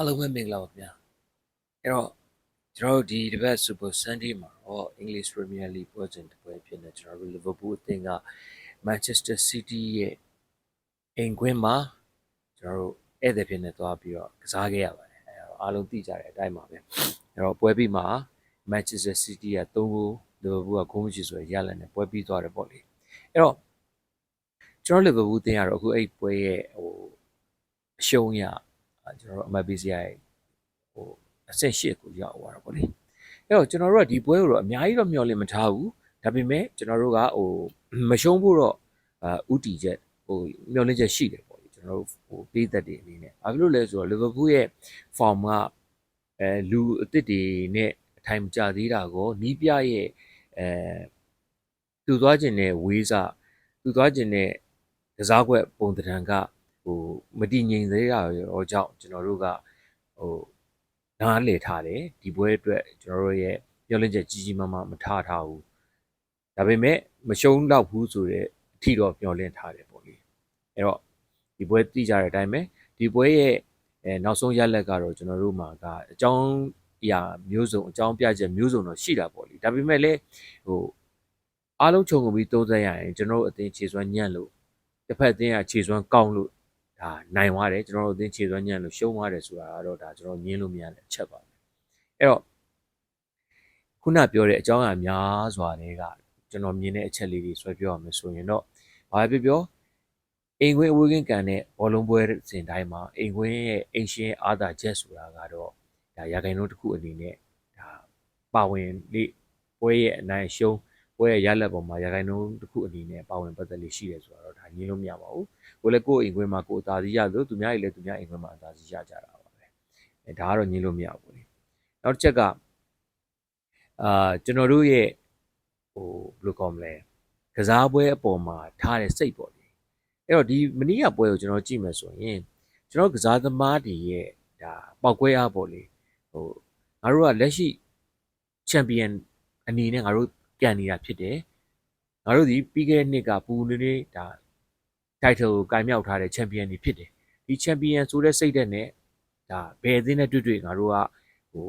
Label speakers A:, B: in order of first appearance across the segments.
A: အားလုံးပဲမင်္ဂလာပါခင်ဗျာအဲ့တော့ကျွန်တော်တို့ဒီတစ်ပတ် Super Sunday မှာတော့ English Premier League ပွဲစဉ်တစ်ပွဲဖြစ်နေကျွန်တော်တို့ Liverpool အသင်းက Manchester City ရဲ့အိမ်ကွင်းမှာကျွန်တော်တို့ဧည့်သည်ဖြစ်နေသွားပြီးတော့ကစားခဲ့ရပါတယ်အဲ့တော့အားလုံးသိကြတဲ့အတိုင်းပါပဲအဲ့တော့ပွဲပြီးမှာ Manchester City က3ဂိုး Liverpool ကဂိုးမရှိဆိုရရလနဲ့ပွဲပြီးသွားတယ်ပေါ့လေအဲ့တော့ကျွန်တော် Liverpool အသင်းကတော့အခုအဲ့ပွဲရဲ့ဟိုအရှုံးရအဲ ကျွန်တော်တို့အမတ်ပေးစရာဟိုအဆင့်ရှစ်ကိုရောက်သွားတာပေါ့လေအဲ့တော့ကျွန်တော်တို့ကဒီပွဲကိုတော့အများကြီးတော့မျှော်လင့်မထားဘူးဒါပေမဲ့ကျွန်တော်တို့ကဟိုမရှုံးဖို့တော့အာဥတီချက်ဟိုမျှော်လင့်ချက်ရှိတယ်ပေါ့လေကျွန်တော်တို့ဟိုပေးသက်တွေအနေနဲ့ဘာဖြစ်လို့လဲဆိုတော့လီဗာပူးရဲ့ form ကအဲလူအစ်စ်တွေနဲ့အထိုင်မကျသေးတာကိုနီးပြရဲ့အဲသူသွားခြင်းနဲ့ဝေးစားသူသွားခြင်းနဲ့ကစားကွက်ပုံတံတန်က ဟိုမတည်ငြိမ်သေးတာရောကြောင့်ကျွန်တော်တို့ကဟိုနားလေထားတယ်ဒီပွဲအတွက်ကျွန်တော်တို့ရဲ့ပြောလင့်ချက်ကြီးကြီးမားမားမထားထားဘူးဒါပေမဲ့မရှုံးတော့ဘူးဆိုတဲ့အထီတော့ပြောလင့်ထားတယ်ပေါ့လေအဲ့တော့ဒီပွဲသိကြတဲ့အတိုင်းပဲဒီပွဲရဲ့အဲနောက်ဆုံးရလက်ကတော့ကျွန်တော်တို့မှာကအကြောင်းအရာမျိုးစုံအကြောင်းပြချက်မျိုးစုံတော့ရှိတာပေါ့လေဒါပေမဲ့လည်းဟိုအားလုံးခြုံငုံပြီးသုံးသပ်ရရင်ကျွန်တော်တို့အသင်းခြေစွမ်းညံ့လို့တစ်ဖက်အသင်းကခြေစွမ်းကောင်းလို့ ဒါနိုင်သွားတယ်ကျွန်တော်တို့အသင်းခြေစွမ်းညံ့လို့ရှုံးသွားတယ်ဆိုတာကတော့ဒါကျွန်တော်ညင်းလို့မရတဲ့အချက်ပါပဲအဲ့တော့ခုနပြောတဲ့အကြောင်းအရာများစွာတွေကကျွန်တော်မြင်တဲ့အချက်လေးတွေဆွဲပြောရမယ်ဆိုရင်တော့ဘာပဲပြောအိမ်ခွင်းအဝေးကင်းကန်တဲ့ဘောလုံးပွဲစဉ်တိုင်းမှာအိမ်ခွင်းရဲ့အိမ်ရှင်အာသာချက်ဆိုတာကတော့ဒါရာဂိုင်နှုန်းတစ်ခုအနေနဲ့ဒါပါဝင်လေးပွဲရဲ့အနိုင်ရှုံးပွဲရဲ့ရလက်ပေါ်မှာရာဂိုင်နှုန်းတစ်ခုအနေနဲ့ပါဝင်ပတ်သက်လေးရှိတယ်ဆိုတော့ဒါညင်းလို့မရပါဘူး ကိုလည်းကိုယ့်အိမ်ခွင်းမှာကိုယ်အသာစီးရလို့သူများကြီးလည်းသူများအိမ်ခွင်းမှာအသာစီးရကြတာပါပဲအဲဒါကတော့ညင်းလို့မရဘူးလေနောက်တစ်ချက်ကအာကျွန်တော်တို့ရဲ့ဟိုဘယ်လိုကောမလဲကစားပွဲအပေါ်မှာထားတဲ့စိတ်ပေါ့လေအဲ့တော့ဒီမနီးရပွဲကိုကျွန်တော်ကြည့်မယ်ဆိုရင်ကျွန်တော်ကစားသမားတွေရဲ့ဒါပောက်ကွဲအားပေါ့လေဟိုငါတို့ကလက်ရှိချန်ပီယံအနေနဲ့ငါတို့ပြန်နေတာဖြစ်တယ်ငါတို့ဒီပြီးခဲ့တဲ့နှစ်ကပူနေနေဒါ title ကိုကင်မြောက်ထားတဲ့ champion တွေဖြစ်တယ်ဒီ champion ဆိုတဲ့စိတ်သက်နဲ့ဒါဘယ်အသင်းနဲ့တွေ့တွေ့ငါတို့ကဟို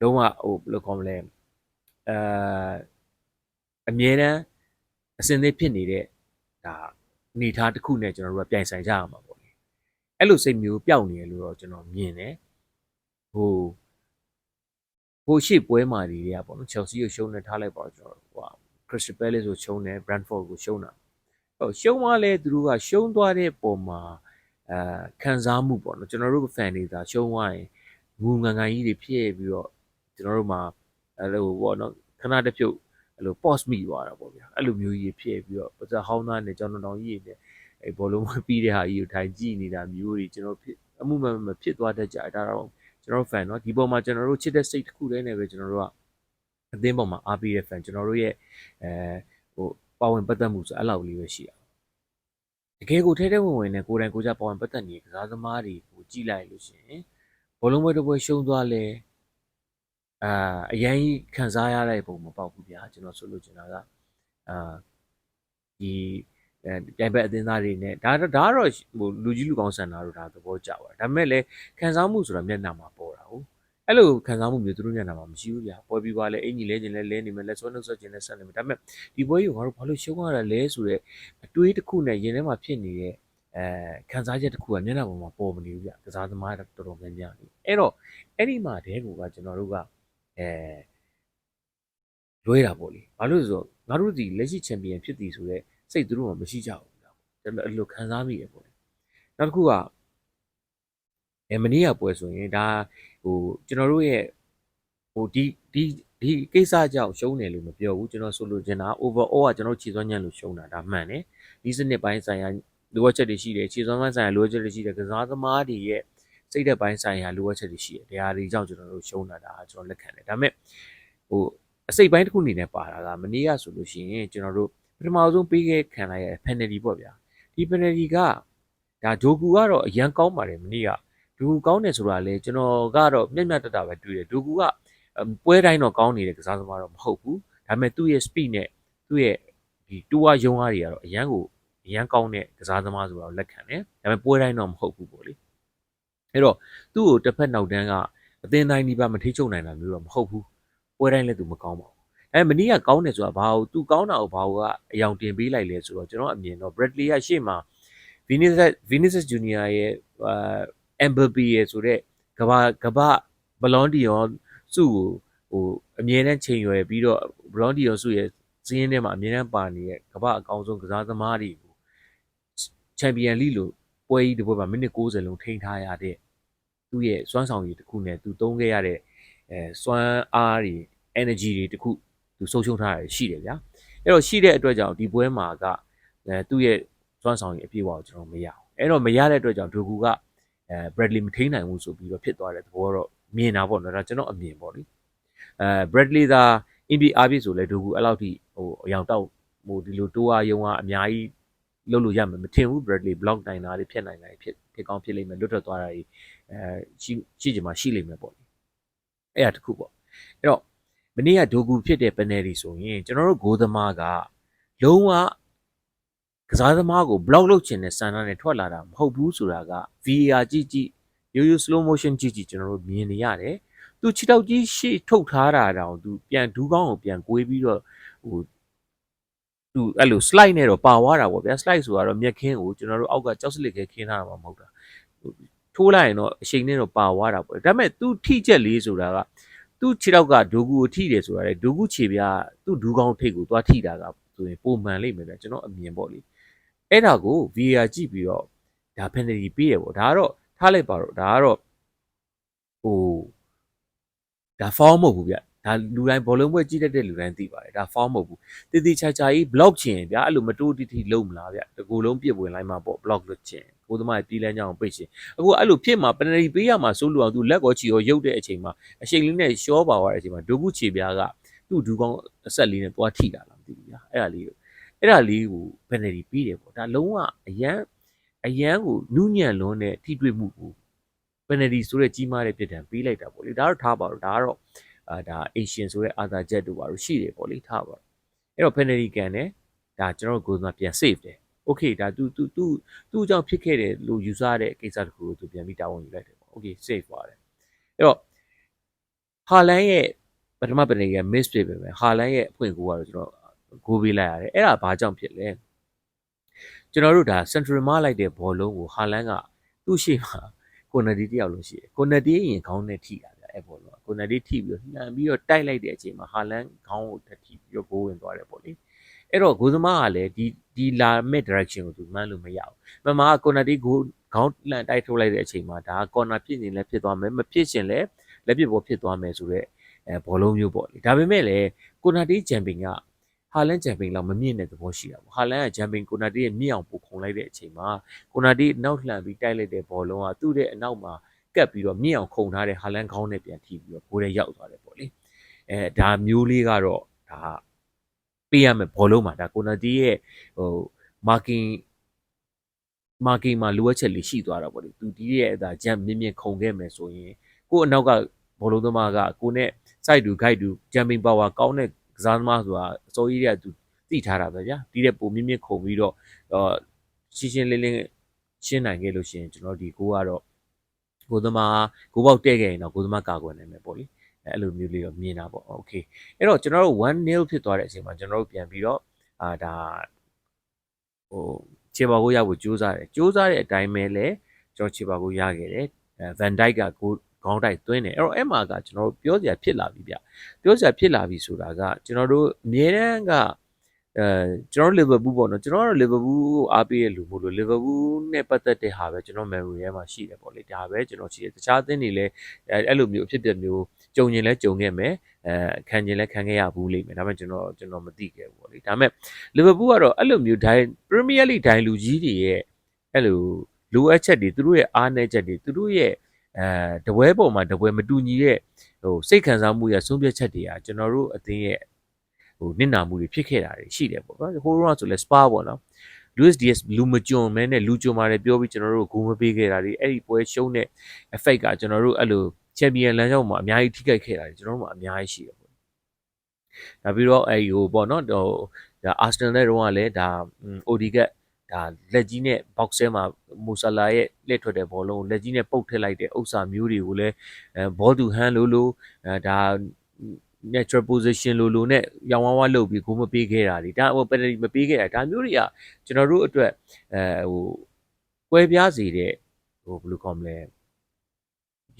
A: လုံးဝဟိုဘယ်လိုခေါ်မလဲအဲအမြဲတမ်းအစင်သေးဖြစ်နေတဲ့ဒါအနေထားတစ်ခုနဲ့ကျွန်တော်တို့ကပြိုင်ဆိုင်ကြရမှာပေါ့လေအဲ့လိုစိတ်မျိုးပျောက်နေရလို့တော့ကျွန်တော်မြင်တယ်ဟိုဟိုရှေ့ပွဲမှာတွေကပေါ့နော် Chelsea ကိုရှုံးနေထားလိုက်ပါတော့ကျွန်တော်ဟို Crystal Palace ကိုရှုံးတယ် Brentford ကိုရှုံးတာဟို ရှုံးသွားလဲသူတို့ကရှုံးသွားတဲ့ပုံမှာအဲခံစားမှုပေါ့နော်ကျွန်တော်တို့ fan တွေသာရှုံးသွားရင်ငူငန်ငန်ကြီးတွေဖြစ်ပြီးတော့ကျွန်တော်တို့မှာအဲလိုပေါ့နော်ခဏတစ်ဖြုတ်အဲလို pause မိသွားတာပေါ့ဗျာအဲ့လိုမျိုးကြီးဖြစ်ပြီးတော့ပါဇက်ဟောင်းသားနဲ့ကျွန်တော်တောင်ကြီးတွေနဲ့အဲဘောလုံးမပြီးတဲ့ဟာကြီးကိုထိုင်ကြည့်နေတာမျိုးတွေကျွန်တော်ဖြစ်အမှုမှန်မဖြစ်သွားတတ်ကြဒါတော့ကျွန်တော် fan เนาะဒီပုံမှာကျွန်တော်တို့ချစ်တဲ့စိတ်တစ်ခုတည်းနဲ့ပဲကျွန်တော်တို့ကအသင်းပေါ်မှာအားပေးတဲ့ fan ကျွန်တော်တို့ရဲ့အဲဟို ပါဝင်ပတ်သက်မှုဆိုအဲ့လောက်လေးပဲရှိတာတကယ်ကိုထဲထဲဝင်ဝင်နဲ့ကိုယ်တိုင်ကိုယ်ကြပါဝင်ပတ်သက်နေတဲ့ကစားသမားတွေကိုကြည့်လိုက်လို့ရှိရင်ဘောလုံးပွဲတစ်ပွဲရှုံးသွားလဲအာအရင်ခံစားရတဲ့ပုံမပေါက်ဘူးဗျာကျွန်တော်ဆိုလို့ချင်တာကအာဒီအဲပြိုင်ဘက်အသင်းသားတွေနဲ့ဒါဒါကတော့ဟိုလူကြီးလူကောင်းဆန်တာတို့ဒါသဘောကျပါတယ်ဒါပေမဲ့လည်းခံစားမှုဆိုတာမျက်နှာမှာပေါ်တာဟုတ် အဲ့လိုခံစားမှုမျိုးသူတို့မျက်နှာမှာမရှိဘူးဗျာပွဲပြီးသွားလဲအင်ကြီးလဲခြင်းလဲလဲနေမယ်လက်ဆွဲနှုတ်ဆက်ခြင်းလဲဆက်နေမယ်ဒါပေမဲ့ဒီပွဲကြီးကိုငါတို့ဘာလို့ရှုံးရတာလဲဆိုတော့အတွေးတစ်ခုနဲ့ရင်ထဲမှာဖြစ်နေတဲ့အဲခံစားချက်တစ်ခုကမျက်နှာပေါ်မှာပေါ်မနေဘူးဗျကစားသမားတော်တော်များများနေအဲ့တော့အဲ့ဒီမှာတဲကိုကကျွန်တော်တို့ကအဲလွဲတာပေါ့လေဘာလို့လဲဆိုတော့ငါတို့ဒီလက်ရှိချန်ပီယံဖြစ်သည်ဆိုတော့စိတ်သူတို့မှမရှိကြဘူးဗျကျွန်တော်အဲ့လိုခံစားမိရပေါ့လေနောက်တစ်ခုကအဲမနီးရပွဲဆိုရင်ဒါ ဟိုကျွန်တော်တို့ရဲ့ဟိုဒီဒီဒီကိစ္စကြောင့်ရှုံးတယ်လို့မပြောဘူးကျွန်တော်ဆိုလိုချင်တာ overall ကကျွန်တော်ခြေစွမ်းညံ့လို့ရှုံးတာဒါမှန်တယ်ဒီစနစ်ပိုင်းဆိုင်ရာလိုအပ်ချက်တွေရှိတယ်ခြေစွမ်းပိုင်းဆိုင်ရာလိုအပ်ချက်တွေရှိတယ်ကစားသမားတွေရဲ့စိတ်သက်ပိုင်းဆိုင်ရာလိုအပ်ချက်တွေရှိတယ်တရားတွေကြောင့်ကျွန်တော်တို့ရှုံးတာဒါကျွန်တော်လက်ခံတယ်ဒါပေမဲ့ဟိုအစိတ်ပိုင်းတစ်ခုအနေနဲ့ပါတာကမနေ့ကဆိုလို့ရှိရင်ကျွန်တော်တို့ပထမဆုံးပေးခဲ့ခံလိုက်ရတဲ့ penalty ပေါ့ဗျာဒီ penalty ကဒါဂျိုကူကတော့အရန်ကောင်းပါတယ်မနေ့က ဒူကူကောင်းတယ်ဆိုတာလေကျွန်တော်ကတော့မျက်မျက်တတပဲတွေ့တယ်ဒူကူကပွဲတိုင်းတော့ကောင်းနေတဲ့ကစားသမားတော့မဟုတ်ဘူးဒါပေမဲ့သူ့ရဲ့ speed နဲ့သူ့ရဲ့ဒီတူဝါယုံအားတွေကတော့အရန်ကိုအရန်ကောင်းတဲ့ကစားသမားဆိုတော့လက်ခံတယ်ဒါပေမဲ့ပွဲတိုင်းတော့မဟုတ်ဘူးပေါ့လေအဲ့တော့သူ့ကိုတစ်ဖက်နောက်တန်းကအသင်းတိုင်းဒီပါမထိချုပ်နိုင်တာမျိုးတော့မဟုတ်ဘူးပွဲတိုင်းလည်းသူမကောင်းပါဘူးအဲမနီးကကောင်းတယ်ဆိုတာဘာလို့သူကောင်းတာကိုဘာလို့ကအယောင်တင်ပေးလိုက်လဲဆိုတော့ကျွန်တော်အမြင်တော့ Bradley ကရှေ့မှာ Vinicius Vinicius Junior ရဲ့အာ Mbappe ရဲ့ဆိုတော့ကဘာကဘာဘလွန်ဒီယောစုကိုဟိုအမြဲတမ်းချိန်ရွယ်ပြီးတော့ဘလွန်ဒီယောစုရဲ့စင်းထဲမှာအမြဲတမ်းပါနေတဲ့ကဘာအကောင်းဆုံးကစားသမားတွေကိုချန်ပီယံလိလို့ပွဲကြီးတစ်ပွဲမှာမိနစ်60လုံးထိန်းထားရတဲ့သူ့ရဲ့စွမ်းဆောင်ရည်တစ်ခုနဲ့သူသုံးခဲ့ရတဲ့အဲစွမ်းအားတွေ energy တွေတစ်ခုသူဆုံးရှုံးထားရရှိတယ်ဗျာအဲ့တော့ရှိတဲ့အတွက်ကြောင့်ဒီပွဲမှာကအဲသူ့ရဲ့စွမ်းဆောင်ရည်အပြည့်အဝကိုကျွန်တော်မရအောင်အဲ့တော့မရတဲ့အတွက်ကြောင့်ဒိုကူက အဲ Bradley မထိန်းနိုင်ဘူးဆိုပြီးတော့ဖြစ်သွားတဲ့သဘောတော့မြင်တာပေါ့နော်ဒါကျွန်တော်အမြင်ပေါ့လေအဲ Bradley သာ NBA အားပြည့်ဆိုလဲဒိုကူအဲ့လောက်ထိဟိုအယောင်တောက်ဟိုဒီလိုတိုးအားယုံအားအများကြီးလုပ်လို့ရမယ်မထင်ဘူး Bradley block နိုင်တာတွေဖြစ်နိုင်တာတွေဖြစ်ဖြစ်ကောင်းဖြစ်လိမ့်မယ်လွတ်ထွက်သွားတာတွေအဲရှိရှိချင်မှရှိလိမ့်မယ်ပေါ့လေအဲ့ဒါတခုပေါ့အဲ့တော့မနေ့ကဒိုကူဖြစ်တဲ့ penalty ဆိုရင်ကျွန်တော်တို့ဂိုးသမားကလုံးဝက စားသမားကို block လုပ်ချင်တဲ့စံနာနဲ့ထွက်လာတာမဟုတ်ဘူးဆိုတာက VAR ကြည့်ကြည့်ရိုးရိုး slow motion ကြည့်ကြည့်ကျွန်တော်တို့မြင်နေရတယ်သူခြေထောက်ကြီးရှေ့ထုတ်ထားတာတောင်သူပြန်ဒူးကောင်းကိုပြန်ကွေးပြီးတော့ဟိုသူအဲ့လို slide နဲ့တော့ပါသွားတာပေါ့ဗျာ slide ဆိုတော့မြက်ခင်းကိုကျွန်တော်တို့အောက်ကကြောက်စလစ်ခဲခင်းထားတာမှမဟုတ်တာထိုးလိုက်ရင်တော့အချိန်နဲ့တော့ပါသွားတာပေါ့ဒါပေမဲ့သူထိချက်လေးဆိုတာကသူခြေထောက်ကဒိုကူကိုထိတယ်ဆိုတာလေဒိုကူခြေပြားသူ့ဒူးကောင်းထိတ်ကိုသွားထိတာကဆိုရင်ပုံမှန်လိမ့်မယ်ဗျာကျွန်တော်အမြင်ပေါ့လေ အဲ့ဒါကို VAR ကြည့်ပြီးတော့ဒါ penalty ပေးရပေါ့ဒါကတော့ထားလိုက်ပါတော့ဒါကတော့ဟိုဒါ foul မဟုတ်ဘူးဗျဒါလူတိုင်းဘောလုံးပွဲကြည့်တတ်တဲ့လူတိုင်းသိပါတယ်ဒါ foul မဟုတ်ဘူးတည်တည်ချာချာကြီး block ချင်ဗျာအဲ့လိုမတိုးတိတိလုံးမလားဗျတကူလုံးပြစ်ဝင်လိုက်မှာပေါ့ block လုပ်ချင်ကိုသမားရဲ့တီးလန်းကြောင်ပိတ်ရှင်အခုအဲ့လိုဖြစ်မှာ penalty ပေးရမှာစိုးလို့အောင်သူလက်ကောချီရောရုပ်တဲ့အချိန်မှာအချိန်လေးနဲ့ရှောပါသွားတဲ့အချိန်မှာဒုခုချေပြားကသူ့ဒူကောင်းအဆက်လေးနဲ့သွားထိတာလားမသိဘူးဗျာအဲ့ဒါလေး အဲ့ဒါလေးကို penalty ပေးတယ်ပေါ့ဒါလုံးဝအရန်အရန်ကိုနုညံ့လွန်းတဲ့ထိတွေ့မှုကို penalty ဆိုတဲ့ကြီးမားတဲ့ပြစ်ဒဏ်ပေးလိုက်တာပေါ့လေဒါတော့ထားပါတော့ဒါကတော့အာဒါ Asian ဆိုတဲ့အာသာချက်တို့ပါလို့ရှိတယ်ပေါ့လေထားပါအဲ့တော့ penalty ကန်တယ်ဒါကျွန်တော်တို့ကိုယ်ကပြန် save တယ် okay ဒါ तू तू तू သူ့အကြောင်းဖြစ်ခဲ့တယ်လို့ယူဆရတဲ့ကိစ္စတစ်ခုကို तू ပြန်ပြီးတာဝန်ယူလိုက်တယ်ပေါ့ okay save ပါတယ်အဲ့တော့ဟာလန်ရဲ့ပထမ penalty က miss ဖြစ်ပဲဟာလန်ရဲ့အဖွင့်ကိုကတော့ကျွန်တော် ဂိုးပေးလိုက်ရတယ်အဲ့ဒါဘာကြောင့်ဖြစ်လဲကျွန်တော်တို့ဒါ central မလိုက်တဲ့ဘောလုံးကိုဟာလန်ကသူ့ရှိမှာကိုနဒီတယောက်လို့ရှိတယ်ကိုနဒီရင်ခေါင်းနဲ့ထိတာဗျအဲ့ဘောလုံးကိုနဒီထိပြီးတော့လှန်ပြီးတော့တိုက်လိုက်တဲ့အချိန်မှာဟာလန်ခေါင်းကိုထထိပြီးတော့ဂိုးဝင်သွားတယ်ပေါ့လေအဲ့တော့ဂိုးသမားကလည်းဒီဒီလာမဲ့ direction ကိုသူမှန်းလို့မရဘူးမမကကိုနဒီဂိုးခေါင်းလှန်တိုက်ထုတ်လိုက်တဲ့အချိန်မှာဒါက corner ဖြစ်နေလဲဖြစ်သွားမယ်မဖြစ်ရှင်လဲလက်ပစ်ပေါ်ဖြစ်သွားမယ်ဆိုတော့အဲဘောလုံးမျိုးပေါ့လေဒါပေမဲ့လည်းကိုနာတီဂျမ်ပင်က ဟာလန်ဂျမ်ပင်လောက်မမြင့်တဲ့သဘောရှိတာပေါ့ဟာလန်ကဂျမ်ပင်ကိုနာတီရဲ့မြင့်အောင်ပို့ခုံလိုက်တဲ့အချိန်မှာကိုနာတီနောက်လှန်ပြီးတိုက်လိုက်တဲ့ဘောလုံးကသူ့ရဲ့အနောက်မှာကပ်ပြီးတော့မြင့်အောင်ခုံထားတဲ့ဟာလန်ခေါင်းနဲ့ပြန်ထိပြီးတော့ဘိုးထဲရောက်သွားတယ်ပေါ့လေအဲဒါမျိုးလေးကတော့ဒါပေးရမယ်ဘောလုံးမှာဒါကိုနာတီရဲ့ဟို marking marking မှာလိုအပ်ချက်လေးရှိသွားတာပေါ့လေသူဒီရဲ့ဒါဂျမ်မြင့်မြင့်ခုံခဲ့မယ်ဆိုရင်ကို့အနောက်ကဘောလုံးသမားကကိုနဲ့ side to guide to jumping power ကောင်းတဲ့ ကစားသမားဆိုတာအစိုးရကသူသိထားတာပဲဗျာဒီတဲ့ပုံမြင့်မြင့်ခုံပြီးတော့ရှင်းရှင်းလင်းလင်းရှင်းနိုင်ခဲ့လို့ရှိရင်ကျွန်တော်ဒီကိုကတော့ကိုသမားကိုပေါက်တဲ့ခဲ့ရင်တော့ကိုသမားကာကွယ်နိုင်မယ်ပေါ့လေအဲ့လိုမျိုးလေးတော့မြင်တာပေါ့โอเคအဲ့တော့ကျွန်တော်တို့1 nil ဖြစ်သွားတဲ့အချိန်မှာကျွန်တော်တို့ပြန်ပြီးတော့အာဒါဟိုခြေပါကိုရဖို့ကြိုးစားတယ်ကြိုးစားတဲ့အတိုင်းပဲလေကျွန်တော်ခြေပါကိုရခဲ့တယ်ဗန်ဒိုက်ကကို ခေါင်းတိုက်သွင်းတယ်အဲ့တော့အဲ့မှာကကျွန်တော်တို့ပြောစရာဖြစ်လာပြီဗျပြောစရာဖြစ်လာပြီဆိုတာကကျွန်တော်တို့အမြဲတမ်းကအဲကျွန်တော်လီဗာပူးပေါ့နော်ကျွန်တော်ကတော့လီဗာပူးကိုအားပေးရလူမို့လို့လီဗာပူးနဲ့ပတ်သက်တဲ့ဟာပဲကျွန်တော် memory ထဲမှာရှိတယ်ပေါ့လေဒါပဲကျွန်တော်ရှိတယ်တခြားအသင်းတွေလည်းအဲ့လိုမျိုးအဖြစ်အပျက်မျိုးကြုံရင်လည်းကြုံခဲ့မယ်အဲခံရင်လည်းခံခဲ့ရဘူးလိမ့်မယ်ဒါပေမဲ့ကျွန်တော်ကျွန်တော်မသိခဲ့ဘူးပေါ့လေဒါပေမဲ့လီဗာပူးကတော့အဲ့လိုမျိုးဒိုင်ပရီးမီးယားလိဒိုင်လူကြီးတွေရဲ့အဲ့လိုလိုအပ်ချက်တွေသူတို့ရဲ့အားနည်းချက်တွေသူတို့ရဲ့ အဲတပွဲပေါ်မှာတပွဲမတူညီတဲ့ဟိုစိတ်ခံစားမှုရဆုံးဖြတ်ချက်တွေကကျွန်တော်တို့အသင်းရဲ့ဟိုနစ်နာမှုတွေဖြစ်ခဲ့တာတွေရှိတယ်ပေါ့နော်ဟိုတော့ဆိုလဲ spa ပေါ့နော် Luis Diaz လူမကြုံမဲနဲ့လူကြုံပါတယ်ပြောပြီးကျွန်တော်တို့ဂုံမပေးခဲ့တာတွေအဲ့ဒီပွဲရှုံးတဲ့ effect ကကျွန်တော်တို့အဲ့လို champion လမ်းကြောင်းမှာအများကြီးထိခိုက်ခဲ့တာတွေကျွန်တော်တို့မှာအများကြီးရှိတယ်ပေါ့ဒါပြီးတော့အဲ့ဟိုပေါ့နော်ဟိုဒါ Arsenal နဲ့တော့ကလည်းဒါ OD က ဒါဒါလက်ကြီးနဲ့ box ထဲမှာမူဆလာရဲ့လက်ထွက်တဲ့ဘောလုံးကိုလက်ကြီးနဲ့ပုတ်ထည့်လိုက်တဲ့ဥစ္စာမျိုးတွေကိုလည်းအဲ ball to hand လို့လို့အဲဒါ natural position လို့လို့နဲ့ရောင်ဝါးဝါးလုပ်ပြီးဂိုးမပေးခဲ့တာဒီဒါဟို penalty မပေးခဲ့တာဒါမျိုးတွေကကျွန်တော်တို့အတွက်အဲဟိုကွဲပြားစေတဲ့ဟိုဘယ်လိုခေါ်မလဲ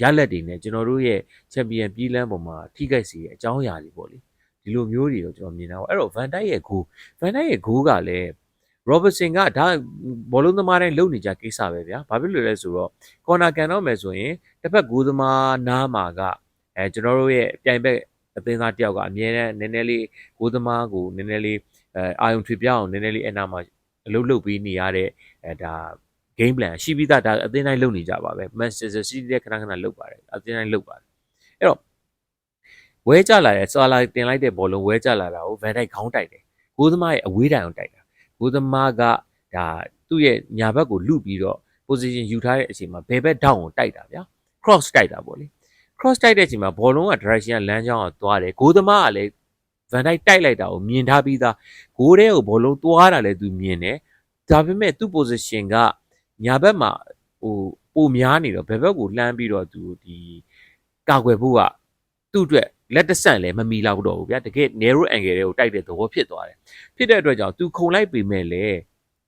A: ရလက်တွေနဲ့ကျွန်တော်တို့ရဲ့ champion ပြည်လန်းပေါ်မှာထိခိုက်စေတဲ့အကြောင်းအရာတွေပေါ့လေဒီလိုမျိုးတွေကိုကျွန်တော်မြင်တာပေါ့အဲ့တော့ Van Dijk ရဲ့ goal Van Dijk ရဲ့ goal ကလည်း Robertson ကဒါဘောလုံးသမားတိုင်းလုံနေကြကိစ္စပဲဗျာဘာဖြစ်လို့လဲဆိုတော့ corner ကန်တော့မယ်ဆိုရင်တစ်ဖက်ဂိုးသမားနားမှာကအဲကျွန်တော်တို့ရဲ့ပြိုင်ဘက်အသင်းသားတယောက်ကအမြဲတမ်းနည်းနည်းလေးဂိုးသမားကိုနည်းနည်းလေးအဲအာယုံထွေပြအောင်နည်းနည်းလေးအနာမှာအလုပ်လုပ်ပြီးနေရတဲ့အဲဒါ game plan ရှိပြီးသားဒါအသင်းတိုင်းလုပ်နေကြပါပဲ Manchester City တဲ့ခဏခဏလုပ်ပါတယ်အသင်းတိုင်းလုပ်ပါတယ်အဲ့တော့ဝဲကြလာတဲ့ဆွာလာတင်လိုက်တဲ့ဘောလုံးဝဲကြလာတာကို Van Dijk ခေါင်းတိုက်တယ်ဂိုးသမားရဲ့အဝေးတိုင်အောင်တိုက်တာ ဂိုးသမားကဒါသူ့ရဲ့ညာဘက်ကိုလုပြီးတော့ position ယူထားတဲ့အချိန်မှာဘယ်ဘက်ဒေါင်းကိုတိုက်တာဗျာ cross တိုက်တာပေါ့လေ cross တိုက်တဲ့အချိန်မှာဘောလုံးက direction ကလမ်းကြောင်းကိုသွားတယ်ဂိုးသမားကလည်း Van Dijk တိုက်လိုက်တာကိုမြင်ထားပြီးသားဂိုးထဲကိုဘောလုံးသွားတာလည်းသူမြင်တယ်ဒါပေမဲ့သူ့ position ကညာဘက်မှာဟိုပိုများနေတော့ဘယ်ဘက်ကိုလှမ်းပြီးတော့သူဒီကာကွယ်ဖို့ကသူ့အတွက် လက်တဆန့်လည်းမမီလောက်တော့ဘူးဗျာတကယ် narrow angle တွေကိုတိုက်တဲ့သဘောဖြစ်သွားတယ်ဖြစ်တဲ့အတွက်ကြောင့်သူခုံလိုက်ပေမဲ့လည်း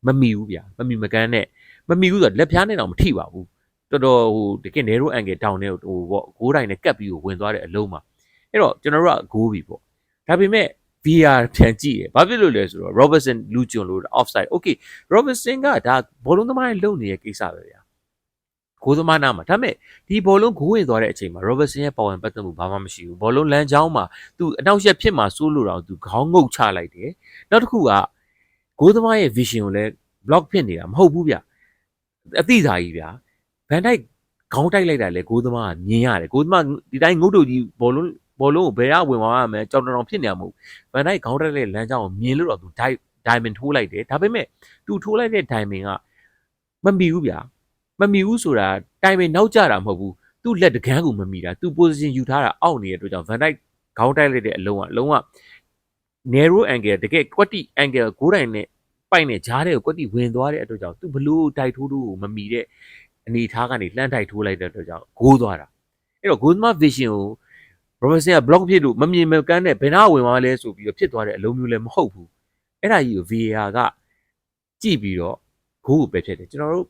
A: မမီဘူးဗျာမမီမကန်းနဲ့မမီဘူးဆိုတော့လက်ဖျားနဲ့တော့မထိပါဘူးတော်တော်ဟိုတကယ် narrow angle တောင်နဲ့ဟိုပေါ့ဂိုးတိုင်းနဲ့ကပ်ပြီးဝင်သွားတဲ့အလုံးမှာအဲ့တော့ကျွန်တော်တို့ကဂိုးပြီပေါ့ဒါပေမဲ့ VR ပြန်ကြည့်ရဘာဖြစ်လို့လဲဆိုတော့ Robertson လူကျွန်းလို့ offside okay Robertson ကဒါဘောလုံးသမားရဲ့လုံနေတဲ့ကိစ္စပဲဗျာ ဂိုးသမားနာမှာဒါပေမဲ့ဒီဘောလုံးဂိုးဝင်သွားတဲ့အချိန်မှာ Robertson ရဲ့ပါဝင်ပတ်သက်မှုဘာမှမရှိဘူးဘောလုံးလမ်းကြောင်းမှာသူအနောက်ရက်ဖြစ်မှာစိုးလို့တော့သူခေါင်းငုတ်ချလိုက်တယ်နောက်တစ်ခုကဂိုးသမားရဲ့ vision ကိုလည်း block ဖြစ်နေတာမဟုတ်ဘူးဗျအသိစာကြီးဗျာ Van Dijk ခေါင်းတိုက်လိုက်တာလေဂိုးသမားကမြင်ရတယ်ဂိုးသမားဒီတိုင်းငုတ်တို့ကြီးဘောလုံးဘောလုံးကိုဘယ်ကဝင်သွားရမလဲကြောင်တောင်ဖြစ်နေမှာမဟုတ်ဗန်ဒိုက်ခေါင်းတက်တဲ့လမ်းကြောင်းကိုမြင်လို့တော့သူဒိုက်ဒိုင်မန်ထိုးလိုက်တယ်ဒါပေမဲ့သူထိုးလိုက်တဲ့ဒိုင်မန်ကမမီဘူးဗျာ မမီဘူးဆိုတာဒိုင်မန်နောက်ကျတာမဟုတ်ဘူးသူ့လက်တကန်းကိုမမီတာသူ position ယူထားတာအောက်နေတဲ့အတွက်ကြောင့်ဗန်ဒိုက်ခေါင်းတိုက်လိုက်တဲ့အလုံးကအလုံးက narrow angle တကယ် quality angle ဂိုးတိုင်နဲ့ပိုက်နဲ့ဂျားတဲ့ကို quality ဝင်သွားတဲ့အတွက်ကြောင့်သူဘလို့ဒိုက်ထိုးထိုးကိုမမီတဲ့အနေထားကနေလှမ်းတိုက်ထိုးလိုက်တဲ့အတွက်ကြောင့်ဂိုးသွားတာအဲ့တော့ goal vision ကို Robertson က block ဖြစ်လို့မမြင်မကန်းနဲ့ဘယ်နာဝင်သွားလဲဆိုပြီးတော့ဖြစ်သွားတဲ့အလုံးမျိုးလည်းမဟုတ်ဘူးအဲ့ဒါကြီးကို VAR ကကြည့်ပြီးတော့ဂိုးကိုပဲဖြစ်တယ်ကျွန်တော်တို့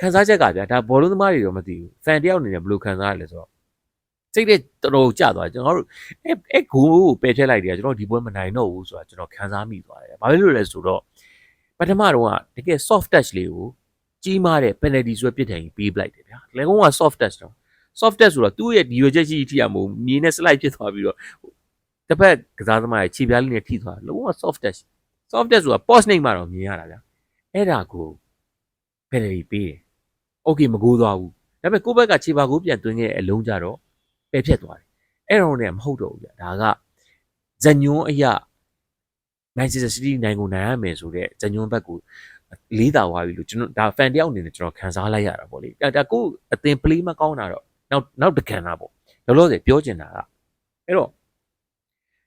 A: ခန်းစားချက်ကဗျာဒါဘောလုံးသမားတွေတော့မသိဘူးဖန်တယောက်အနေနဲ့ဘယ်လိုခံစားရလဲဆိုတော့စိတ်နဲ့တော်တော်ကြသွားတယ်ကျွန်တော်တို့အဲအဲဂိုးကိုပယ်ဖြတ်လိုက်တယ်ကျွန်တော်ဒီပွဲမနိုင်တော့ဘူးဆိုတာကျွန်တော်ခံစားမိသွားတယ်ဘာဖြစ်လို့လဲဆိုတော့ပထမတော့ကတကယ် soft touch လေးကိုကြီးမားတဲ့ penalty ဆိုတဲ့ပြစ်ဒဏ်ကြီးပေးပလိုက်တယ်ဗျာလေကုန်းက soft touch တော့ soft touch ဆိုတော့သူ့ရဲ့ဒီရွယ်ချက်ရှိထိရမို့မြေနဲ့ slide ဖြစ်သွားပြီးတော့တစ်ဖက်ကစားသမားရဲ့ခြေပြားလေးနဲ့ထိသွားလုံးဝ soft touch soft touch ဆိုတာ post နှိပ်မှတော့မြင်ရတာဗျာအဲ့ဒါကို penalty ပေးတယ် okay မကိုးသွားဘူးဒါပေမဲ့ကိုယ့်ဘက်ကခြေပါကိုပြန်သွင်းခဲ့တဲ့အလုံးကြတော့ပယ်ဖြတ်သွားတယ်အဲ့တော့လည်းမဟုတ်တော့ဘူးဗျာဒါကဇညွန်းအရာ Manchester City နိုင်ကိုနိုင်ရမယ်ဆိုတော့ဇညွန်းဘက်ကိုလေးတာသွားပြီလို့ကျွန်တော်ဒါ fan တယောက်အနေနဲ့ကျွန်တော်ခံစားလိုက်ရတာပေါ့လေဒါကိုအသင် play မကောင်းတာတော့နောက်နောက်တကန်တာပေါ့လောလောဆယ်ပြောချင်တာကအဲ့တော့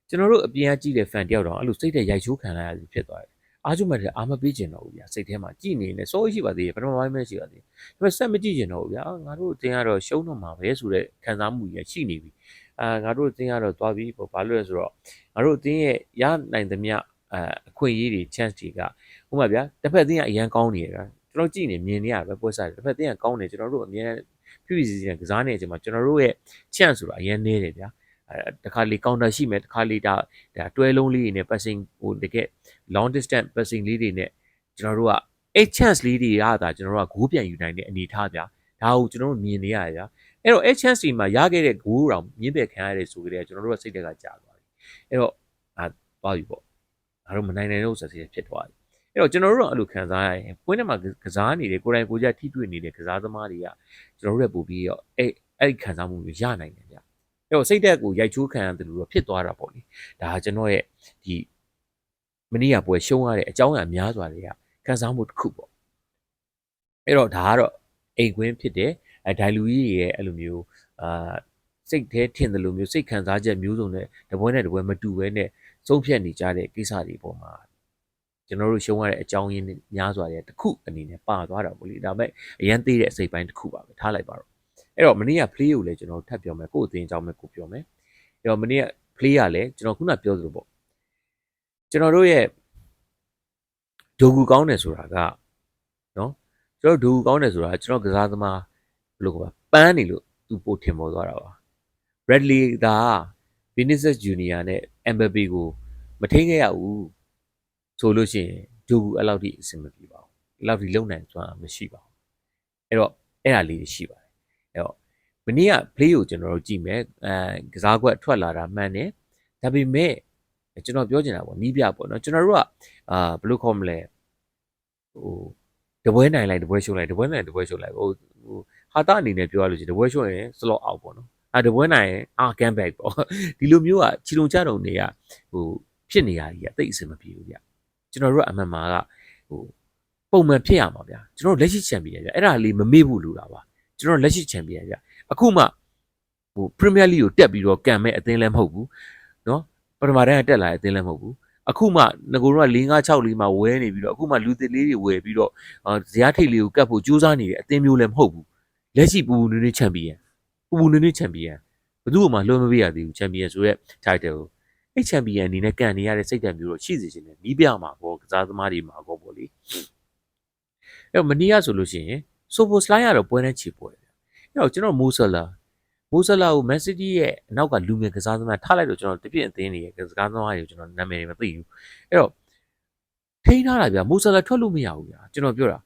A: ကျွန်တော်တို့အပြင်ကကြည့်တဲ့ fan တယောက်တော့အဲ့လိုစိတ်တဲ့ရိုက်ချိုးခံလိုက်ရပြီဖြစ်သွားတယ် အားကျမတဲ့အာမပေးကျင်တော့ဘူးဗျာစိတ်ထဲမှာကြည်နေနေစိုးရှိပါသေးတယ်ပထမပိုင်းပဲရှိပါသေးတယ်ဒါပေမဲ့ဆက်မကြည့်ကျင်တော့ဘူးဗျာငါတို့အတင်းကတော့ရှုံးတော့မှာပဲဆိုတဲ့ခံစားမှုကြီးရှိနေပြီအာငါတို့အတင်းကတော့သွားပြီးပေါ့ဘာလို့လဲဆိုတော့ငါတို့အတင်းရဲ့ရနိုင်သမျှအအခွင့်အရေးတွေ chance တွေကဥပမာဗျာတစ်ဖက်အတင်းကအရန်ကောင်းနေရတာကျွန်တော်ကြည့်နေမြင်နေရပဲပွဲစားတစ်ဖက်အတင်းကကောင်းနေကျွန်တော်တို့အမြဲဖြူဖြူစီစီနဲ့ကစားနေတဲ့အချိန်မှာကျွန်တော်တို့ရဲ့ chance ဆိုတာအရင်နေတယ်ဗျာအဲ တခါလေ counter ရှိမယ်တခါလေဒါဒါတွဲလုံးလေးတွေနဲ့ passing ဟိုတကယ် long distance passing လေးတွေနဲ့ကျွန်တော်တို့ကအဲ့ chance လေးတွေရတာကျွန်တော်တို့ကဂိုးပြန်ယူနိုင်တဲ့အနေထားဗျာဒါကိုကျွန်တော်တို့မြင်နေရဗျာအဲ့တော့အဲ့ chance တွေမှာရခဲ့တဲ့ဂိုးတောင်မြင့်ပယ်ခံရတယ်ဆိုကြတဲ့ကျွန်တော်တို့ကစိတ်တက်ကကြာသွားပြီအဲ့တော့အာသွားပြီပေါ့ငါတို့မနိုင်နိုင်လို့ဆိုတဲ့ဖြစ်သွားပြီအဲ့တော့ကျွန်တော်တို့တော့အဲ့လိုခံစားရရင်ပွင့်ထဲမှာကစားနေတယ်ကိုယ်တိုင်ကိုယ်ကြထိတွေ့နေတဲ့ကစားသမားတွေကကျွန်တော်တို့ရဲ့ပို့ပြီးတော့အဲ့အဲ့ခံစားမှုတွေရနိုင်တယ်ဗျ အဲ့တော့စိတ်တက်ကိုရိုက်ချိုးခံရတယ်လို့တော့ဖြစ်သွားတာပေါ့လေဒါကကျွန်တော်ရဲ့ဒီမနေ့ကပွဲရှုံးရတဲ့အကြောင်းအရာများစွာတွေကခံစားမှုတစ်ခုပေါ့အဲ့တော့ဒါကတော့အိမ်ကွင်းဖြစ်တယ်အဲဒိုင်လူကြီးရဲ့အဲ့လိုမျိုးအာစိတ်ထဲထင်တယ်လို့မျိုးစိတ်ခံစားချက်မျိုးစုံနဲ့တပွဲနဲ့တပွဲမတူဘဲနဲ့ဆုံးဖြတ်နေကြတဲ့ကိစ္စတွေပေါ်မှာကျွန်တော်တို့ရှုံးရတဲ့အကြောင်းရင်းများစွာတဲ့တစ်ခုအနေနဲ့ပါသွားတာပေါ့လေဒါပေမဲ့အရန်သေးတဲ့အစိပ်ပိုင်းတစ်ခုပါပဲထားလိုက်ပါတော့ အဲ့တော့မနေ့က play ကိုလည်းကျွန်တော်ထပ်ပြောမယ်ကို့အသင်းအကြောင်းပဲကိုပြောမယ်အဲ့တော့မနေ့က play ကလည်းကျွန်တော်ခုနပြောသလိုပေါ့ကျွန်တော်တို့ရဲ့ဒိုဂူကောင်းတယ်ဆိုတာကနော်ကျွန်တော်ဒိုဂူကောင်းတယ်ဆိုတာကျွန်တော်ကစားသမားဘယ်လိုကပန်းနေလို့သူပို့ထင်ပေါ်သွားတာပါ Bradley က Vinicius Junior နဲ့ Mbappe ကိုမထိန်ခဲ့ရဘူးဆိုလို့ရှိရင်ဒိုဂူအဲ့လောက်ထိအဆင်မပြေပါဘူးအဲ့လောက်ထိလုံနိုင်စွမ်းမရှိပါဘူးအဲ့တော့အဲ့ဒါလေးတွေရှိပါတယ် အဲ့တော့မနေ့က play ကိုကျွန်တော်တို့ကြည့်မယ်အဲကစားကွက်ထွက်လာတာမှန်တယ်ဒါပေမဲ့ကျွန်တော်ပြောချင်တာပေါ့နီးပြပေါ့နော်ကျွန်တော်တို့ကအာဘယ်လိုခေါ်မလဲဟိုတပွဲနိုင်လိုက်တပွဲရှုံးလိုက်တပွဲနိုင်တပွဲရှုံးလိုက်ဟိုဟိုဟာတာအနေနဲ့ပြောရလို့ရှိရင်တပွဲရှုံးရင် slot out ပေါ့နော်အာတပွဲနိုင်ရင်အာကန်ဘက်ပေါ့ဒီလိုမျိုးကချီလုံကြတုံတွေကဟိုဖြစ်နေရကြီးအသိအစင်မပြေဘူးဗျကျွန်တော်တို့ကအမှန်မှာကဟိုပုံမှန်ဖြစ်ရမှာဗျကျွန်တော်လက်ရှိချန်ပီယံဗျအဲ့ဒါလေးမမေ့ဘူးလို့တာပါ ကျွန်တော်လက်ရှိချန်ပီယံဗျအခုမှဟိုပရီးမီးယားလိကိုတက်ပြီးတော့ကန်မဲ့အသင်းလည်းမဟုတ်ဘူးเนาะပထမတန်းကတက်လာတဲ့အသင်းလည်းမဟုတ်ဘူးအခုမှငကိုတော့4 5 6လေးမှာဝဲနေပြီးတော့အခုမှလူသစ်လေးတွေဝယ်ပြီးတော့ဇရားထိတ်လေးကိုကတ်ဖို့ကြိုးစားနေတဲ့အသင်းမျိုးလည်းမဟုတ်ဘူးလက်ရှိပူပူနွေးနွေးချန်ပီယံပူပူနွေးနွေးချန်ပီယံဘယ်သူမှလွှမ်းမပေးရသေးဘူးချန်ပီယံဆိုရက် title ကိုအဲ့ချန်ပီယံအနေနဲ့ကန်နေရတဲ့စိတ်ဓာတ်မျိုးတော့ရှိစေချင်တယ်နီးပြမှာပေါ့ကစားသမားတွေမှာပေါ့ပေါ့လေအဲ့တော့မနီးရဆိုလို့ရှိရင် ဆိုပိုစလိုင်းကတော့ပွဲနဲ့ချီပွဲတယ်အဲ့တော့ကျွန်တော်မိုးဆလာမိုးဆလာကိုမန်စီးတီးရဲ့အနောက်ကလူငယ်ကစားသမားထားလိုက်တော့ကျွန်တော်တပြည့်အသင်းတွေရဲ့ကစားသမားတွေကိုကျွန်တော်နာမည်တွေမသိဘူးအဲ့တော့ထိန်းထားတာဗျမိုးဆလာထွက်လို့မရဘူးဗျာကျွန်တော်ပြောတာ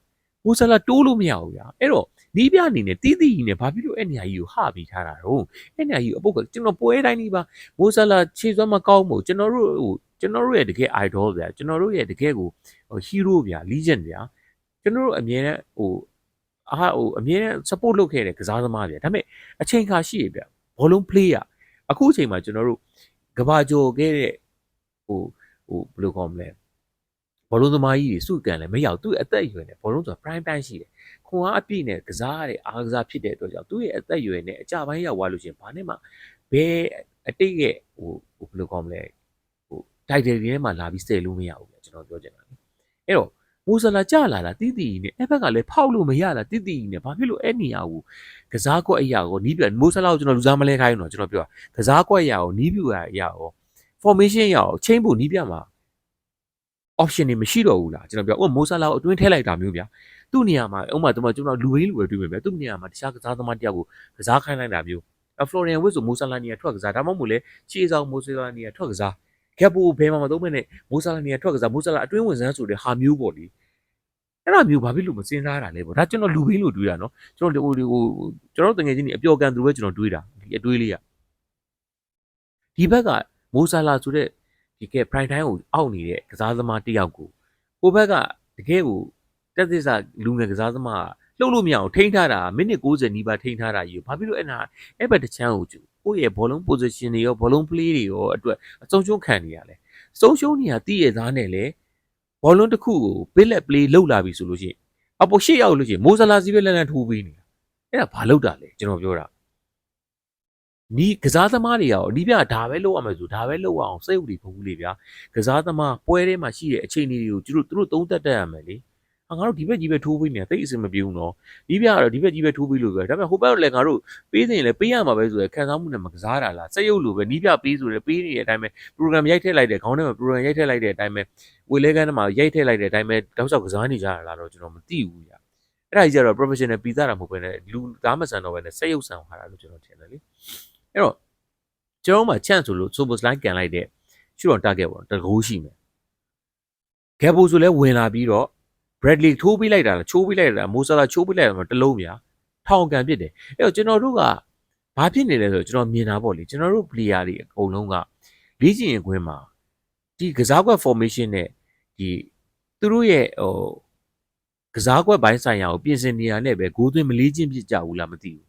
A: မိုးဆလာတိုးလို့မရဘူးဗျာအဲ့တော့နီးပြအနေနဲ့တီးတီးကြီးနဲ့ဘာဖြစ်လို့အဲ့နေရာကြီးကိုဟပြီးထားတာတော့အဲ့နေရာကြီးကိုအပုတ်ကကျွန်တော်ပွဲတိုင်းကြီးပါမိုးဆလာခြေစွမ်းမကောင်းမို့ကျွန်တော်တို့ဟိုကျွန်တော်တို့ရဲ့တကယ် idol ဗျာကျွန်တော်တို့ရဲ့တကယ်ကို hero ဗျာ legend ဗျာကျွန်တော်တို့အမြဲတမ်းဟို အာဟိုအမြဲတမ်း support လုပ်ခဲ့တဲ့ကစားသမားဗျာဒါပေမဲ့အချိန်ခါရှိရဗျာဘောလုံး play อ่ะအခုအချိန်မှာကျွန်တော်တို့ကဘာကြော်ခဲ့တဲ့ဟိုဟိုဘယ်လိုခေါ်မလဲဘောလုံးသမားကြီးတွေစုကန်လည်းမရောက်သူ့အသက်အရွယ်နဲ့ဘောလုံးဆိုတာ prime time ရှိတယ်ခွန်အားအပြည့်နဲ့ကစားရတဲ့အားကစားဖြစ်တဲ့အတွက်ကြောင့်သူ့ရဲ့အသက်အရွယ်နဲ့အကြပိုင်းရောက်သွားလို့ရှိရင်ဘာနဲ့မှဘယ်အတိတ်ရဲ့ဟိုဟိုဘယ်လိုခေါ်မလဲဟို title တွေထဲမှာလာပြီးစယ်လို့မရဘူးဗျကျွန်တော်ပြောချင်တာလေအဲ့တော့ မိုးဆလာကြလာတာတီးတီနဲ့အဲ့ဘက်ကလည်းဖောက်လို့မရတာတီးတီနဲ့ဘာဖြစ်လို့အဲ့နေရကိုကစားကွက်အရာကိုနီးပြမိုးဆလာကိုကျွန်တော်လူစားမလဲခိုင်းတော့ကျွန်တော်ပြောကစားကွက်အရာကိုနီးပြအရာကို formation အရာကိုချိန်ဖို့နီးပြမှာ option တွေမရှိတော့ဘူးလားကျွန်တော်ပြောဥမိုးဆလာကိုအတွင်းထဲလိုက်တာမျိုးဗျာသူ့နေရာမှာဥမာကျွန်တော်လူဝေးလူဝေးတွေ့မယ်ဗျာသူ့နေရာမှာတခြားကစားသမားတယောက်ကိုကစားခိုင်းလိုက်တာမျိုးဖလိုရီယန်ဝစ်ဆိုမိုးဆလာနီယာထွက်ကစားဒါမှမဟုတ်လေခြေဆောင်မိုးဆလာနီယာထွက်ကစား ကက်ပိုဘယ်မှာမသုံးမနဲ့မိုးဆလာနီယာထွက်ကစားမိုးဆလာအတွင်းဝင်စမ်းဆိုတဲ့ဟာမျိုးပေါ့လေအဲ့ဒါမျိုးဘာဖြစ်လို့မစင်စားတာလဲပေါ့ဒါကျွန်တော်လူဘင်းလို့တွေးတာနော်ကျွန်တော်ဟိုဟိုကျွန်တော်တငယ်ချင်းတွေအပျော်ကန်သူပဲကျွန်တော်တွေးတာဒီအတွေးလေးကဒီဘက်ကမိုးဆလာဆိုတဲ့ဒီကဲ prime time ကိုအောက်နေတဲ့ကစားသမားတယောက်ကိုဟိုဘက်ကတကယ်ကိုတက်သစ္စာလူငယ်ကစားသမားလှုပ်လို့မရအောင်ထိန်းထားတာမိနစ်60နီးပါးထိန်းထားတာကြီးဘာဖြစ်လို့အဲ့နာအဲ့ဘက်တစ်ချမ်းကို ကိုယ့်ရဲ့ဘောလုံး position တွေရောဘောလုံး play တွေရောအတွက်အဆုံးရှုံးခံနေရလဲဆုံးရှုံးနေရတည်ရသားနဲ့လေဘောလုံးတစ်ခုကိုပစ်လက် play လောက်လာပြီဆိုလို့ရှိရင်အပေါ်ရှေ့ရောက်လို့ရှိရင်မိုးဆလာစီးပဲလန်လန်ထိုးပေးနေတာအဲ့ဒါဘာလောက်တာလဲကျွန်တော်ပြောတာနီးကစားသမားတွေရောဒီပြဒါပဲလုပ်ရမယ်ဆိုဒါပဲလုပ်အောင်စိတ်ဥတီဖုံးဘူးလေဗျာကစားသမားပွဲထဲမှာရှိတဲ့အချိန်တွေကိုသူတို့သူတို့သုံးသက်တတ်ရမယ်လေ ဟာငါတို့ဒီဘက်ကြီးပဲထိုးပေးနေတာတိတ်အဆင်မပြေဘူးနော်ဒီပြကတော့ဒီဘက်ကြီးပဲထိုးပေးလို့ပဲဒါပေမဲ့ဟိုဘက်လည်းငါတို့ပေးစင်လည်းပေးရမှာပဲဆိုရယ်ခံစားမှုနဲ့မကစားတာလားစက်ရုပ်လိုပဲနီးပြပေးဆိုရယ်ပေးနေတဲ့အတိုင်းပဲ program ရိုက်ထည့်လိုက်တယ်ခေါင်းထဲမှာ program ရိုက်ထည့်လိုက်တဲ့အတိုင်းပဲဝေလဲကန်းထဲမှာရိုက်ထည့်လိုက်တဲ့အတိုင်းပဲတောက်လျှောက်ကစားနေကြတာလားတော့ကျွန်တော်မသိဘူးညာအဲ့ဒါကြီးကျတော့ professional ပြီးသားတာမဟုတ်ဘဲနဲ့လူသားမဆန်တော့ဘဲနဲ့စက်ရုပ်ဆန်သွားတာလို့ကျွန်တော်ထင်တယ်လေအဲ့တော့ကျွန်တော်မှ chance ဆိုလို့ super slide ကန်လိုက်တဲ့ရှူတော် target ပေါ့တကူရှိမယ် gap ဆိုလဲဝင်လာပြီးတော့ Bradley ထိုးပေးလိုက်တာလားချိုးပေးလိုက်တာမိုးဆလာချိုးပေးလိုက်တာတလုံးဗျာထောင်ကန်ဖြစ်တယ်အဲ့တော့ကျွန်တော်တို့ကဘာဖြစ်နေလဲဆိုတော့ကျွန်တော်မြင်တာပေါ့လေကျွန်တော်တို့ player တွေအကုန်လုံးကလေ့ကျင့်ရင်ခွင်းမှာဒီကစားကွက် formation နဲ့ဒီသူတို့ရဲ့ဟိုကစားကွက်ဘိုင်းဆိုင်ရာကိုပြင်ဆင်နေရနဲ့ပဲဂိုးသွင်းမလေးချင်းဖြစ်ကြဘူးလားမသိဘူး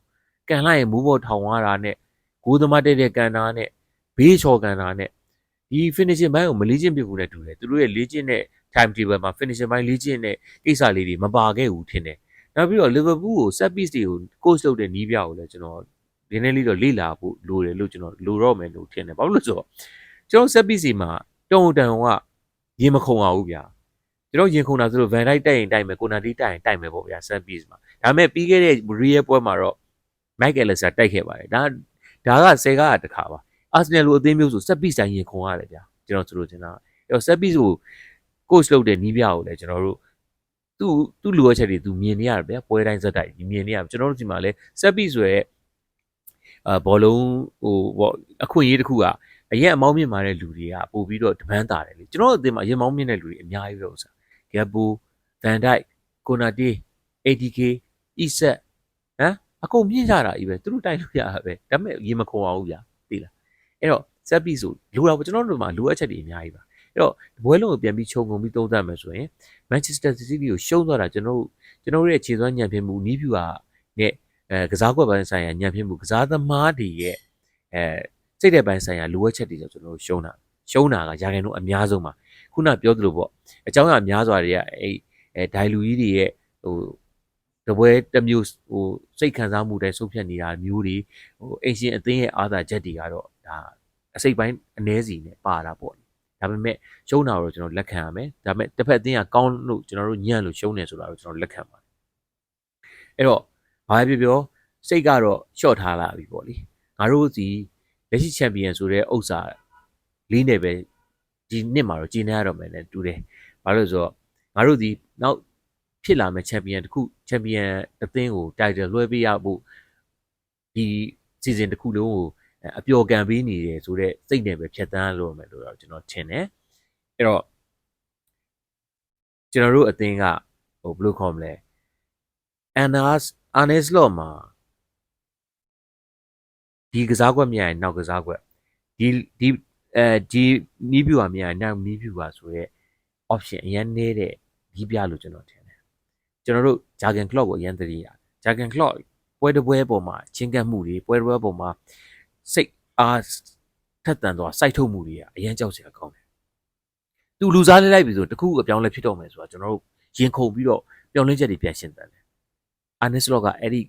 A: ကန်လိုက်ရင်မူးဘော်ထောင်ရတာနဲ့ဂိုးသမားတဲ့တဲ့ကန်တာနဲ့ဘေးချော်ကန်တာနဲ့ဒီ finishing ဘိုင်းကိုမလေးချင်းပြဖို့နဲ့တူတယ်သူတို့ရဲ့လေ့ကျင့်တဲ့ time table မှာ finishing ဘိုင်းလေ့ကျင့်တဲ့ကိစ္စလေးတွေမပါခဲ့ဘူးထင်တယ်နောက်ပြီးတော့ Liverpool ကို set piece တွေကို coach လုပ်တဲ့နီးပြကိုလည်းကျွန်တော်ဒီနေ့လေးတော့လေ့လာဖို့လိုတယ်လို့ကျွန်တော်လိုတော့မယ်လို့ထင်တယ်ဘာလို့လဲဆိုတော့ကျွန်တော် set piece တွေမှာတုံတန်ကရေမခုံအောင်ဗျာကျွန်တော်ရင်ခုန်တာဆိုလို့ Van Dijk တိုက်ရင်တိုက်မယ်ကိုနာတီတိုက်ရင်တိုက်မယ်ပေါ့ဗျာ set piece မှာဒါပေမဲ့ပြီးခဲ့တဲ့ Real ပွဲမှာတော့ Mike Allister တိုက်ခဲ့ပါတယ်ဒါဒါကဆယ်ကားတခါပါ Arsenal လိုအသင်းမျိုးဆို set piece တိုင်းရင်ခုန်ရတယ်ဗျာကျွန်တော်ဆိုလို့ချင်တာအဲ့တော့ set piece ကို coach လုပ်တဲ့နီးပြကိုလည်းကျွန်တော်တို့သူ့သူ့လိုအပ်ချက်တွေသူမြင်နေရတယ်ဗျာပွဲတိုင်းဇက်တိုက်မြင်နေရကျွန်တော်တို့ဒီမှာလဲ set piece ဆိုရဲအာဘောလုံးဟိုပေါ့အခွင့်အရေးတစ်ခုကအရင်အမောင်းမြင့်မာတဲ့လူတွေကပို့ပြီးတော့ဒမန်းတာတယ်လေကျွန်တော်တို့အသင်းမှာအရင်မောင်းမြင့်တဲ့လူတွေအများကြီးပဲဥစ္စာ Gabbo Van Dijk Konate ATK အီဆက်ဟမ်အကုန်မြင့်ကြတာကြီးပဲသူတို့တိုက်လို့ရတာပဲဒါပေမဲ့ရေမခုံအောင်ဗျာသိလားအဲ့တော့ set piece ဆိုလိုတာပေါ့ကျွန်တော်တို့မှာလိုအပ်ချက်တွေအများကြီးပါ အဲ့တော့ဘွဲလုံးကိုပြန်ပြီးခြုံငုံပြီးသုံးသပ်မယ်ဆိုရင် Manchester City ကိုရှုံးသွားတာကျွန်တော်တို့ကျွန်တော်တို့ရဲ့ခြေစွမ်းညံ့ဖျင်းမှုနီးပြူဟာနဲ့အဲကစားကွက်ပိုင်းဆိုင်ရာညံ့ဖျင်းမှုကစားသမားတွေရဲ့အဲစိတ်တဲ့ပိုင်းဆိုင်ရာလိုအပ်ချက်တွေကြောင့်ကျွန်တော်တို့ရှုံးတာရှုံးတာကရာခိုင်နှုန်းအများဆုံးပါခုနပြောသလိုပေါ့အကြောင်းအရာများစွာတွေကအဲ့အဲဒိုင်လူကြီးတွေရဲ့ဟိုတပွဲတစ်မျိုးဟိုစိတ်ခံစားမှုတွေဆုပ်ဖြတ်နေတာမျိုးတွေဟိုအင်ရှင်အသင်းရဲ့အာသာချက်တွေကတော့ဒါအစိတ်ပိုင်းအ ਨੇ စီနဲ့ပါတာပေါ့ ဒါပေမဲ့ရှုံးတာကိုကျွန်တော်လက်ခံရမယ်ဒါပေမဲ့တစ်ဖက်အသင်းကကောင်းလို့ကျွန်တော်တို့ညံ့လို့ရှုံးနေဆိုတာကိုကျွန်တော်လက်ခံပါတယ်အဲ့တော့ဘာပဲပြောပြောစိတ်ကတော့ရှော့ထားလာပြီပေါ့လေငါတို့စီလက်ရှိချန်ပီယံဆိုတဲ့ဥစ္စာလေးနဲ့ပဲဒီနှစ်မှာတော့ကျင်းနေရတော့မယ်နဲ့တူတယ်ဘာလို့လဲဆိုတော့ငါတို့ဒီနောက်ဖြစ်လာမယ့်ချန်ပီယံတစ်ခုချန်ပီယံအသင်းကိုတိုက်တယ်လွှဲပေးရဖို့ဒီစီဇန်တစ်ခုလုံးကို အပျော်ကံပေးနေတယ်ဆိုတော့စိတ်နဲ့ပဲဖြတ်တန်းလို့မယ်လို့တော့ကျွန်တော်ထင်တယ်အဲ့တော့ကျွန်တော်တို့အသင်းကဟိုဘယ်လိုခေါ်မလဲအန်နာအာနက်စ်လော့မှာဒီကစားကွက်မြင်နောက်ကစားကွက်ဒီဒီအဲဒီနီးပြူပါမြင်နောက်နီးပြူပါဆိုရဲ option အရင်နေတဲ့ဒီပြလို့ကျွန်တော်ထင်တယ်ကျွန်တော်တို့ Jurgen Klopp ကိုအရင်သတိရတယ် Jurgen Klopp ပွဲတစ်ပွဲပေါ်မှာချင်းကပ်မှုတွေပွဲတစ်ပွဲပေါ်မှာ စိတ်အားထက်တန်သွားစိုက်ထုတ်မှုတွေကအရင်ကြောက်စရာကောင်းတယ်သူလူစားလေးလိုက်ပြီဆိုတခုအပြောင်းလဲဖြစ်တော့မယ်ဆိုတာကျွန်တော်တို့ရင်ခုန်ပြီးတော့ပြောင်းလဲချက်တွေပြန်ရှင်းတယ်အာနစ်လော့ကအဲ့ဒီ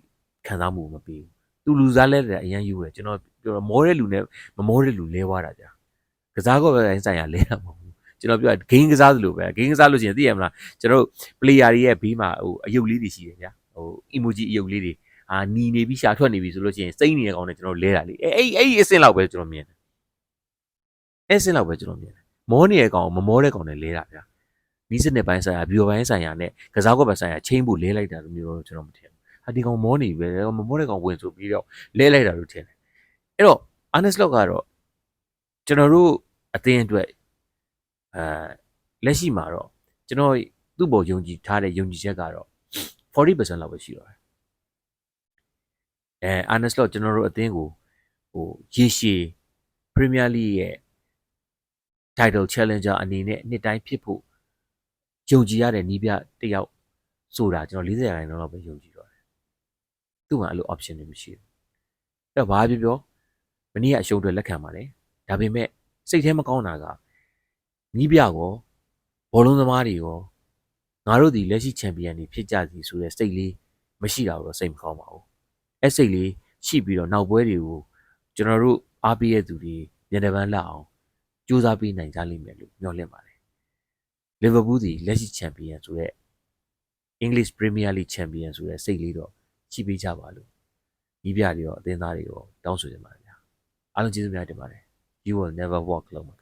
A: ခံစားမှုမပေးဘူးသူလူစားလဲတဲ့အရင်ယူတယ်ကျွန်တော်ပြောတော့မောတဲ့လူနဲ့မမောတဲ့လူလဲသွားတာကြာကစားကောပဲဆိုင်ရာလဲတာမဟုတ်ဘူးကျွန်တော်ပြောဂိမ်းကစားသလိုပဲဂိမ်းကစားလို့ရှိရင်သိရမလားကျွန်တော်တို့ player တွေရဲ့ဘေးမှာဟိုအယုတ်လေးတွေရှိတယ်ဗျာဟို emoji အယုတ်လေးတွေ အာနီနေပြီးရှာထွက်နေပြီဆိုလို့ရှိရင်စိမ့်နေတဲ့ကောင်နဲ့ကျွန်တော်လဲတာလေအဲအဲ့အဲ့အဆင့်လောက်ပဲကျွန်တော်မြင်တယ်အဲ့အဆင့်လောက်ပဲကျွန်တော်မြင်တယ်မောနေတဲ့ကောင်မမောတဲ့ကောင်နဲ့လဲတာဗျာနီးစနစ်ပိုင်းဆိုင်ရာဘီယိုပိုင်းဆိုင်ရာနဲ့ကစားကွက်ပိုင်းဆိုင်ရာချင်းဖို့လဲလိုက်တာလိုမျိုးတော့ကျွန်တော်မထင်ဘူးဟာဒီကောင်မောနေပဲမမောတဲ့ကောင်ဝင်ဆိုပြီးတော့လဲလိုက်တာလို့ထင်တယ်အဲ့တော့ honest lock ကတော့ကျွန်တော်တို့အသင်းအတွက်အဲလက်ရှိမှာတော့ကျွန်တော်သူ့ဘောယုံကြည်ထားတဲ့ယုံကြည်ချက်ကတော့40%လောက်ပဲရှိတော့တယ် အဲ honest lock ကျွန်တော်တို့အသင်းကိုဟိုရေရှည် Premier League ရဲ့ title challenger အနေနဲ့နှစ်တိုင်းဖြစ်ဖို့ယုံကြည်ရတဲ့နီးပြတယောက်ဆိုတာကျွန်တော်40ရာခိုင်နှုန်းလောက်ပဲယုံကြည်တော့တယ်သူ့မှာအဲ့လို option တွေမရှိဘူးအဲ့တော့ဘာပြောပြောမနေ့ကအရှုံးတွေလက်ခံပါတယ်ဒါပေမဲ့စိတ်ထဲမကောင်းတာကနီးပြကောဘောလုံးသမားတွေရောငါတို့ဒီလက်ရှိချန်ပီယံတွေဖြစ်ကြစီဆိုတဲ့စိတ်လေးမရှိတာတော့စိတ်မကောင်းပါဘူး အဲ့စိတ်လေးရှိပြီးတော့နောက်ပွဲတွေကိုကျွန်တော်တို့အားပေးရသူတွေညနေပန်းလက်အောင်စူးစမ်းပေးနိုင်ကြလိမ့်မယ်လို့မျှော်လင့်ပါတယ်လီဗာပူးဒီလက်ရှိချန်ပီယံဆိုတဲ့ English Premier League Champion ဆိုတဲ့စိတ်လေးတော့ရှိပေးကြပါလို့ဒီပြတွေရောအသင်းသားတွေရောတောင်းဆိုနေပါတယ်ဗျာအားလုံးကျေးဇူးများတင်ပါတယ် you will never walk alone